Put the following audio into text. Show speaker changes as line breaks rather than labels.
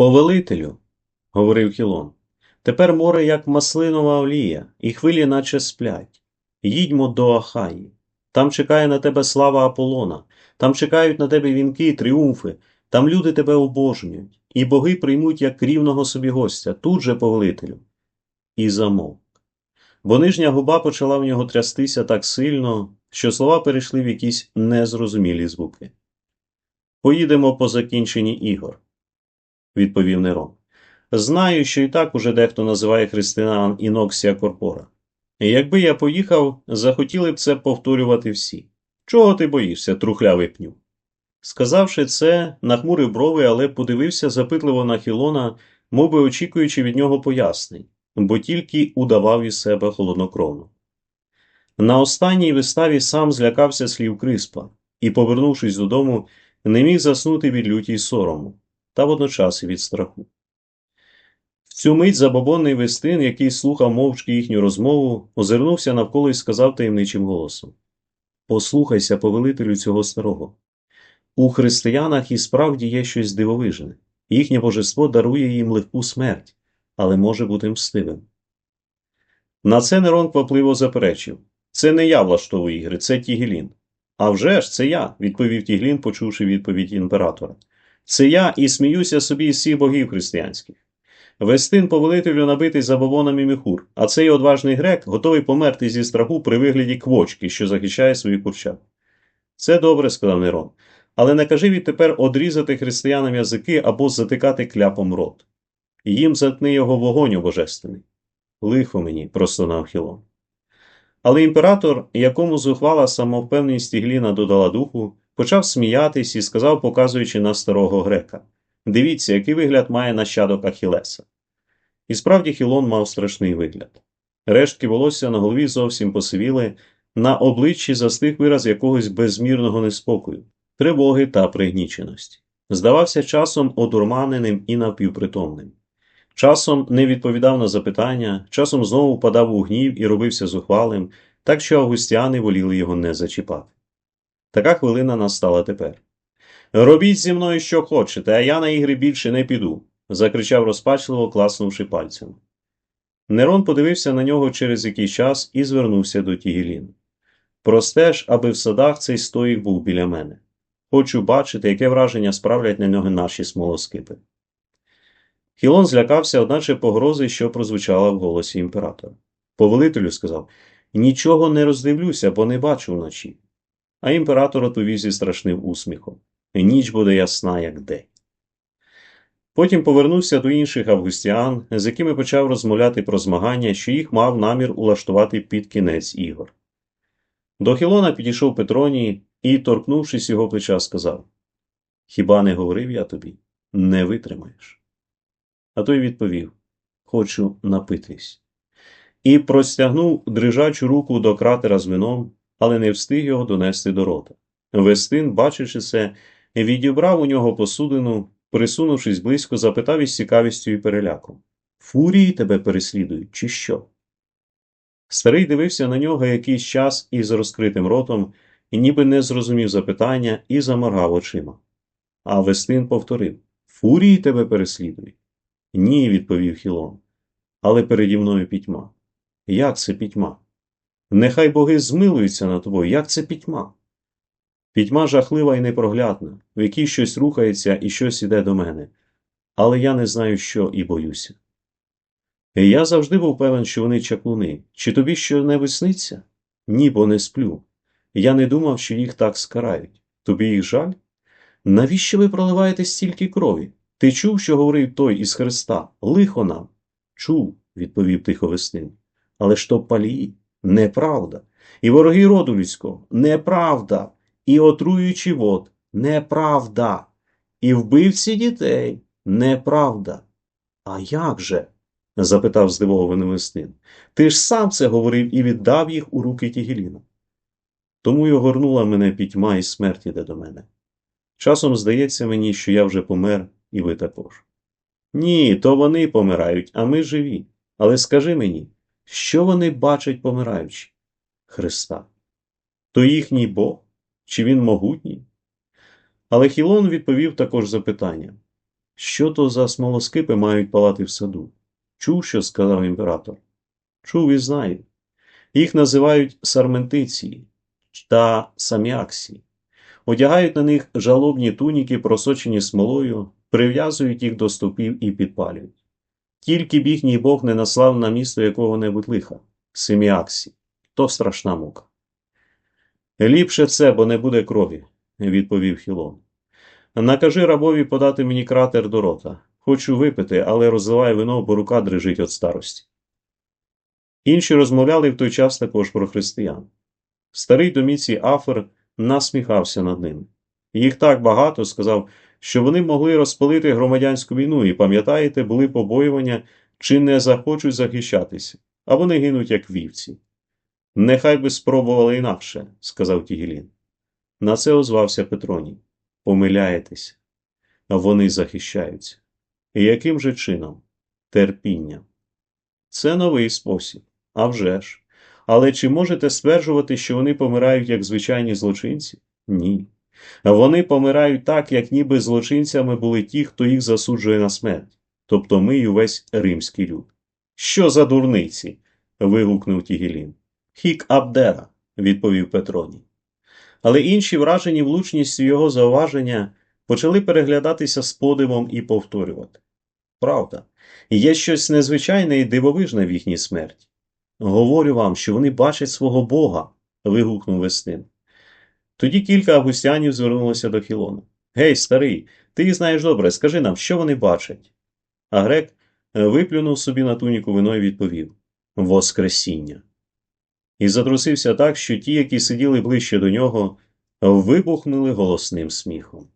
Повелителю, говорив Хілон, тепер море як маслинова олія, і хвилі наче сплять. Їдьмо до Ахаї. Там чекає на тебе слава Аполлона, там чекають на тебе вінки і тріумфи, там люди тебе обожнюють, і боги приймуть як рівного собі гостя, тут же повелителю. І замовк. Бо нижня губа почала в нього трястися так сильно, що слова перейшли в якісь незрозумілі звуки. Поїдемо по закінченні ігор, відповів Нерон. Знаю, що і так уже дехто називає християн іноксія корпора. Якби я поїхав, захотіли б це повторювати всі. Чого ти боїшся, трухлявий пню? Сказавши це, нахмурив брови, але подивився запитливо на Хілона, мов би очікуючи від нього пояснень, бо тільки удавав із себе холоднокровно. На останній виставі сам злякався слів Криспа і, повернувшись додому, не міг заснути від люті й сорому, та водночас і від страху. В цю мить забобонний вестин, який слухав мовчки їхню розмову, озирнувся навколо і сказав таємничим голосом Послухайся, повелителю цього старого. У християнах і справді є щось дивовижне. Їхнє божество дарує їм легку смерть, але може бути мстивим. На це Нерон квапливо заперечив це не я влаштовую ігри, це Тігелін. «А вже ж, це я, відповів Тіглін, почувши відповідь імператора. Це я і сміюся собі із всіх богів християнських. Вестин повелителю набитий забобонами міхур, а цей одважний грек готовий померти зі страху при вигляді квочки, що захищає свої курчат. Це добре, сказав Нерон, але не кажи відтепер одрізати християнам язики або затикати кляпом рот. Їм затни його вогонь божественний. Лихо мені, простонав Хілон. Але імператор, якому зухвала самовпевненість Тігліна додала духу, почав сміятись і сказав, показуючи на старого грека Дивіться, який вигляд має нащадок Ахілеса. І справді Хілон мав страшний вигляд. Рештки волосся на голові зовсім посивіли, на обличчі застиг вираз якогось безмірного неспокою, тривоги та пригніченості. Здавався часом одурманеним і напівпритомним. Часом не відповідав на запитання, часом знову впадав у гнів і робився зухвалим, так що августяни воліли його не зачіпати. Така хвилина настала тепер. Робіть зі мною, що хочете, а я на ігри більше не піду, закричав розпачливо, класнувши пальцем. Нерон подивився на нього через якийсь час і звернувся до Тігеліна. Простеж, аби в садах цей стоїк був біля мене. Хочу бачити, яке враження справлять на нього наші смолоскипи. Хілон злякався, одначе погрози, що прозвучала в голосі імператора. Повелителю сказав Нічого не роздивлюся, бо не бачу вночі. А імператор оповів зі страшним усміхом ніч буде ясна, як день. Потім повернувся до інших августіан, з якими почав розмовляти про змагання, що їх мав намір улаштувати під кінець ігор. До Хілона підійшов Петроній і, торкнувшись його плеча, сказав Хіба не говорив я тобі? Не витримаєш. А той відповів Хочу напитись. І простягнув дрижачу руку до кратера з вином, але не встиг його донести до рота. Вестин, бачачи це, відібрав у нього посудину, присунувшись близько, запитав із цікавістю і переляком Фурії тебе переслідують, чи що? Старий дивився на нього якийсь час із розкритим ротом ніби не зрозумів запитання і заморгав очима. А Вестин повторив Фурії тебе переслідують? Ні, відповів Хілон. Але переді мною пітьма. Як це пітьма? Нехай боги змилуються над тобою, як це пітьма? Пітьма жахлива і непроглядна, в якій щось рухається і щось іде до мене, але я не знаю, що і боюся. І я завжди був певен, що вони чаклуни. Чи тобі що небудь сниться? Ні, бо не сплю. Я не думав, що їх так скарають. Тобі їх жаль? Навіщо ви проливаєте стільки крові? Ти чув, що говорив той із Христа? Лихо нам. Чув, відповів тихо Веснин. Але ж то палії, неправда. І вороги роду людського, неправда і отруючи вод неправда, і вбивці дітей неправда. А як же? запитав здивований Листин. Ти ж сам це говорив і віддав їх у руки Тігеліна. Тому й огорнула мене пітьма і смерть іде до мене. Часом здається мені, що я вже помер, і ви також. Ні, то вони помирають, а ми живі. Але скажи мені, що вони бачать помираючи? Христа. То їхній Бог? Чи він могутній? Але Хілон відповів також запитанням Що то за смолоскипи мають палати в саду? Чув, що сказав імператор? Чув і знаю. Їх називають сарментиції та саміаксі. Одягають на них жалобні туніки, просочені смолою, прив'язують їх до стовпів і підпалюють. Тільки б їхній Бог не наслав на місто якого-небудь лиха Семіаксі. То страшна мука. Ліпше це, бо не буде крові, відповів Хілон. Накажи рабові подати мені кратер до рота. Хочу випити, але розливай вино, бо рука дрижить від старості. Інші розмовляли в той час також про християн. Старий доміцій Афер насміхався над ними. Їх так багато, сказав, що вони могли розпалити громадянську війну, і, пам'ятаєте, були побоювання, чи не захочуть захищатися, а вони гинуть, як вівці. Нехай би спробували інакше, сказав Тігілін. На це озвався Петроній. Помиляєтеся. Вони захищаються. І яким же чином? Терпінням. Це новий спосіб. А вже ж. Але чи можете стверджувати, що вони помирають як звичайні злочинці? Ні. Вони помирають так, як ніби злочинцями були ті, хто їх засуджує на смерть, тобто ми й увесь римський люд. Що за дурниці? вигукнув Тігілін. Хік Абдера, відповів Петроній. Але інші, вражені влучністю його зауваження, почали переглядатися з подивом і повторювати. Правда, є щось незвичайне і дивовижне в їхній смерті. Говорю вам, що вони бачать свого Бога. вигукнув Вестин. Тоді кілька августянів звернулося до Хілона. Гей, старий, ти знаєш добре, скажи нам, що вони бачать? А грек е, виплюнув собі на туніку вино і відповів Воскресіння. І затрусився так, що ті, які сиділи ближче до нього, вибухнули голосним сміхом.